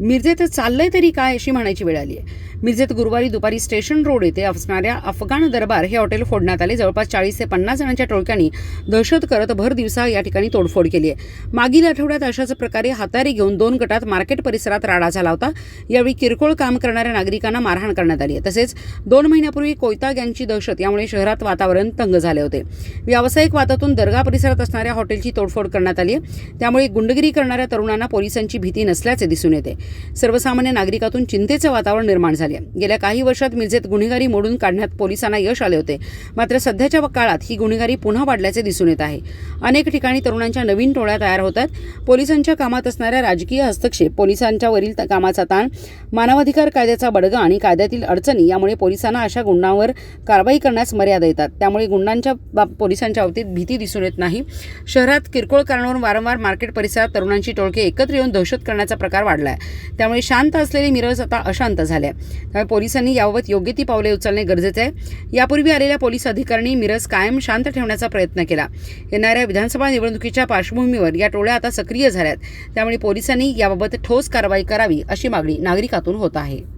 मिरजेत चाललंय तरी काय अशी म्हणायची वेळ आली आहे मिरजेत गुरुवारी दुपारी स्टेशन रोड येथे असणाऱ्या अफगाण दरबार हे हॉटेल फोडण्यात आले. जवळपास चाळीस ते पन्नास जणांच्या टोळक्यांनी दहशत करत भर दिवसा या ठिकाणी तोडफोड केली आहे मागील आठवड्यात अशाच प्रकारे हातारी घेऊन दोन गटात मार्केट परिसरात राडा झाला होता. यावेळी किरकोळ काम करणाऱ्या नागरिकांना मारहाण करण्यात आली आहे. तसेच दोन महिन्यापूर्वी कोयता गँगची दहशत यामुळे शहरात वातावरण तंग झाले होते. व्यावसायिक वादातून दर्गा परिसरात असणाऱ्या हॉटेलची तोडफोड करण्यात आली आहे त्यामुळे गुंडगिरी करणाऱ्या तरुणांना पोलिसांची भीती नसल्याचे दिसून येते. सर्वसामान्य नागरिकातून चिंतेचं वातावरण निर्माण झाले आहे. गेल्या काही वर्षात मिरजेत गुन्हेगारी मोडून काढण्यात पोलिसांना यश आले होते. मात्र सध्याच्या काळात ही गुन्हेगारी पुन्हा वाढल्याचे दिसून येत आहे. अनेक ठिकाणी तरुणांच्या नवीन टोळ्या तयार होतात पोलिसांच्या कामात असणाऱ्या राजकीय हस्तक्षेप पोलिसांच्या वरील त- कामाचा ताण मानवाधिकार कायद्याचा बडगा आणि कायद्यातील अडचणी यामुळे पोलिसांना अशा गुंडांवर कारवाई करण्यास मर्यादा येतात. त्यामुळे गुंडांच्या बाब- पोलिसांच्या बाबतीत भीती दिसून येत नाही. शहरात किरकोळ कारणावरून वारंवार मार्केट परिसरात तरुणांची टोळके एकत्र येऊन दहशत करण्याचा प्रकार वाढला आहे त्यामुळे शांत असलेली मिरज आता अशांत झाले. आहे त्यामुळे पोलिसांनी याबाबत योग्य ती पावले उचलणे गरजेचे आहे. यापूर्वी आलेल्या पोलीस अधिकाऱ्यांनी मिरज कायम शांत ठेवण्याचा प्रयत्न केला. येणाऱ्या विधानसभा निवडणुकीच्या पार्श्वभूमीवर या टोळ्या आता सक्रिय झाल्यात. त्यामुळे पोलिसांनी याबाबत ठोस कारवाई करावी अशी मागणी नागरिकातून होत आहे.